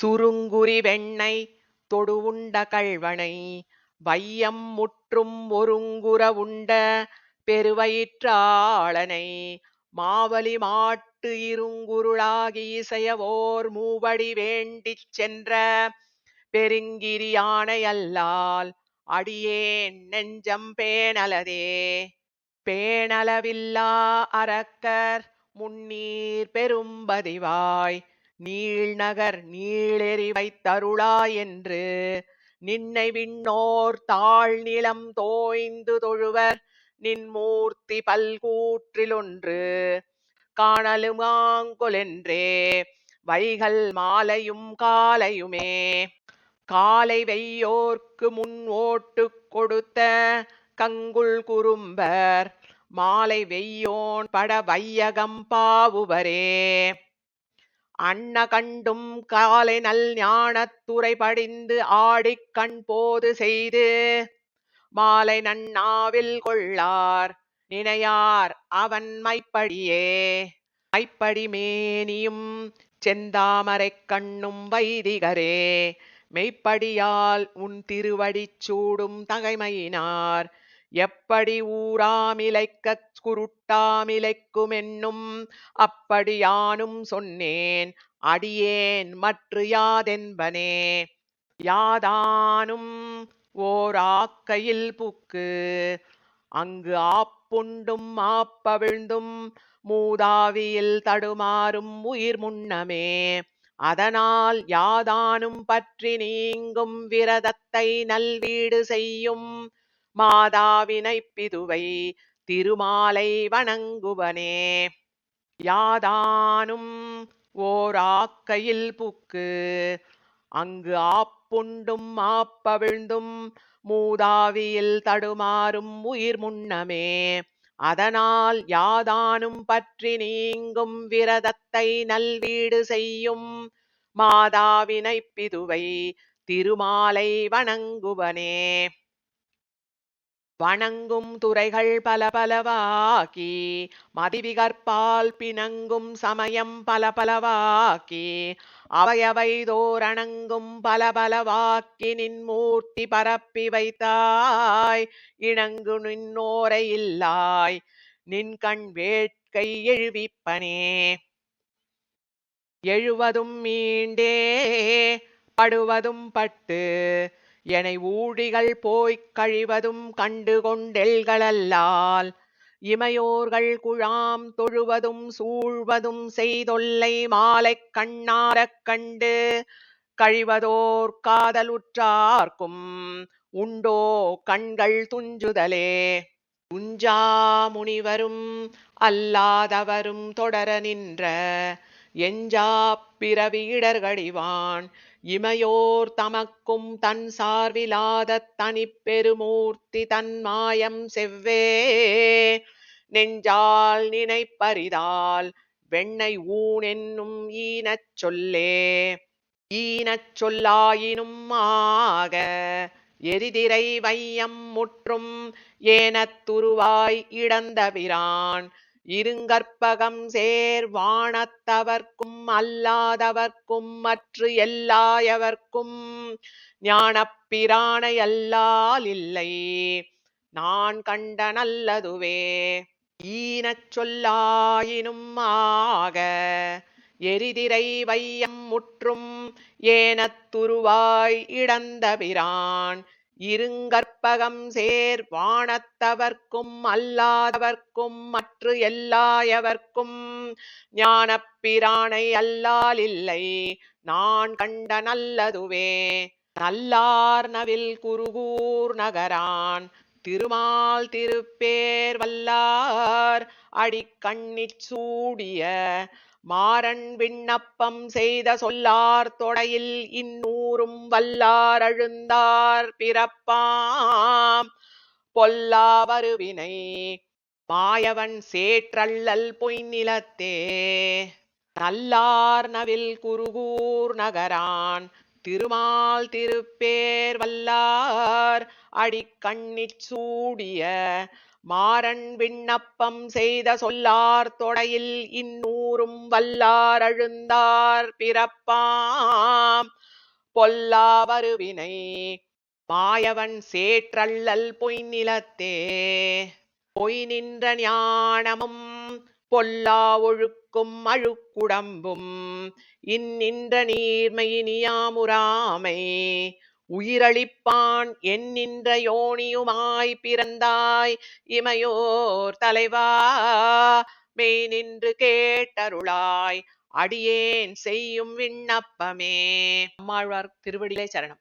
சுருங்குரி வெண்ணை தொடுவுண்ட கள்வனை வையம் முற்றும் ஒருங்குர உண்ட பெருவயிற்றாளனை மாவலி மாட்டு இருங்குருளாகி இசையவோர் மூவடி வேண்டிச் சென்ற பெருங்கிரியானையல்லால் அடியேன் நெஞ்சம் பேணலதே. பேணலவில்லா அரக்கர் முன்னீர் பெரும்பதிவாய் நீள்நகர் நீளெறி வைத்தருளாய் என்று நின்னை விண்ணோர் தாழ் நிலம் தோய்ந்து தொழுவர் நின் மூர்த்தி பல்கூற்றிலொன்று காணலுமாங்கொலென்றே வைகல் மாலையும் காலையுமே காலை வெய்யோர்க்கு முன் ஓட்டுக் கொடுத்த கங்குல் குறும்பர் மாலை வெய்யோன் பட வையகம் பாவுவரே அன்ன கண்டும் காலை நல் ஞானத்துறை படிந்து ஆடிக் கண் போது செய்து மாலை நன்னாவில் கொள்ளார் நினையார் அவன் மைப்படியே. மைப்படி மேனியும் செந்தாமரைக் கண்ணும் வைதிகரே. மெய்ப்படியால் உன் திருவடிச் சூடும் தகைமையினார் எப்படி ஊராமிலைக்கச் குருட்டாமிலைக்குமென்னும் அப்படியானும் சொன்னேன் அடியேன் மற்று யாதென்பனே. யாதானும் ஓர் ஆக்கையில் புக்கு அங்கு ஆப்புண்டும் ஆப்பவிழ்ந்தும் மூதாவியில் தடுமாறும் உயிர் முன்னமே. அதனால் யாதானும் பற்றி நீங்கும் விரதத்தை நல்வீடு செய்யும் மாதாவினை பிதுவை திருமாலை வணங்குவனே. யாதானும் ஓர் ஆக்கையில் புக்கு. அங்கு ஆப்புண்டும் ஆப்பவிழ்ந்தும் மூதாவியில் தடுமாறும் உயிர் முன்னமே. அதனால் யாதானும் பற்றி நீங்கும் விரதத்தை நல்வீடு செய்யும் மாதாவினை பிதுவை திருமாலை வணங்குவனே. வணங்கும் துறைகள் பல பலவாக்கி மதிவிகற்பால் பிணங்கும் சமயம் பல பலவாக்கி அவையவை தோரணங்கும் பல பலவாக்கி நின் மூர்த்தி பரப்பி வைத்தாய் இணங்கு நின்னோரை இல்லாய் நின் கண் வேட்கை எழுவிப்பனே. எழுவதும் மீண்டே படுவதும் பட்டு எனை ஊழிகள் போய்க் கழிவதும் கண்டு கொண்டெல்களல்லால் இமையோர்கள் குழாம் தொழுவதும் சூழ்வதும் செய்தொல்லை மாலைக் கண்ணாரக் கண்டு கழிவதோர் காதலுற்றார்க்கும். உண்டோ கண்கள் துஞ்சுதலே? துஞ்சா முனிவரும் அல்லாதவரும் தொடர நின்ற எஞ்சாப் பிறவியிடர்கடிவான் இமையோர் தமக்கும் தன் சார்விலாத தனிப்பெருமூர்த்தி தன் மாயம் செவ்வே. நெஞ்சால் நினைப்பரிதால் வெண்ணை ஊன் என்னும் ஈனச் சொல்லே. ஈனச் சொல்லாயினும் ஆக எரிதிரை வையம் முற்றும் ஏனத்துருவாய் இடந்தவிரான். இருங்கற்பகம் சேர் வானத்தவர்க்கும் அல்லாதவர்க்கும் மற்று எல்லாயவர்க்கும் ஞானப்பிரானை அல்லால் இல்லை. நான் கண்ட நல்லதுவே ஈனச் சொல்லாயினும் ஆக எரிதிரை வையம் முற்றும் ஏனத்துருவாய் இடந்தபிரான் இருங்கற்பகம் சேர் வானத்தவர்க்கும் அல்லாதவர்க்கும் மற்று எல்லாயவர்க்கும் ஞானப்பிரானை அல்லால் இல்லை. நான் கண்ட நல்லதுவே நல்லார் நவில் குருகூர் நகரான். திருமால் திருப்பேர் வல்லார் அடிக்கண்ணிச் சூடிய மாறன் விண்ணப்பம் செய்த சொல்லார் தொடையில் இந்நூறும் வல்லார் அழுந்தார் பிறப்பாம். பொல்லாவருவினை மாயவன் சேற்றள்ளல் பொய்நிலத்தே. நல்லார் நவில் குருகூர் நகரான் திருமால் திருப்பேர் வல்லார் அடிக்கண்ணிச் சூடிய மாறன் விண்ணப்பம் செய்த சொல்லார் தொடையில் இன்னூரும் வல்லார் அழுந்தார் பிறப்பாம். பொல்லாவருவினை மாயவன் சேற்றள்ளல் பொய்நிலத்தே பொய் நின்ற ஞானமும் பொல்லா அழுக்கும் அழுக்குடம்பும் இன்னின்ற நீர்மையினியாமுராமை உயிரளிப்பான் என்னின்ற யோனியுமாய் பிறந்தாய் இமையோர் தலைவா. மெய் நின்று கேட்டருளாய் அடியேன் செய்யும் விண்ணப்பமே. அம்மாழ்வார் திருவடியிலே சரணம்.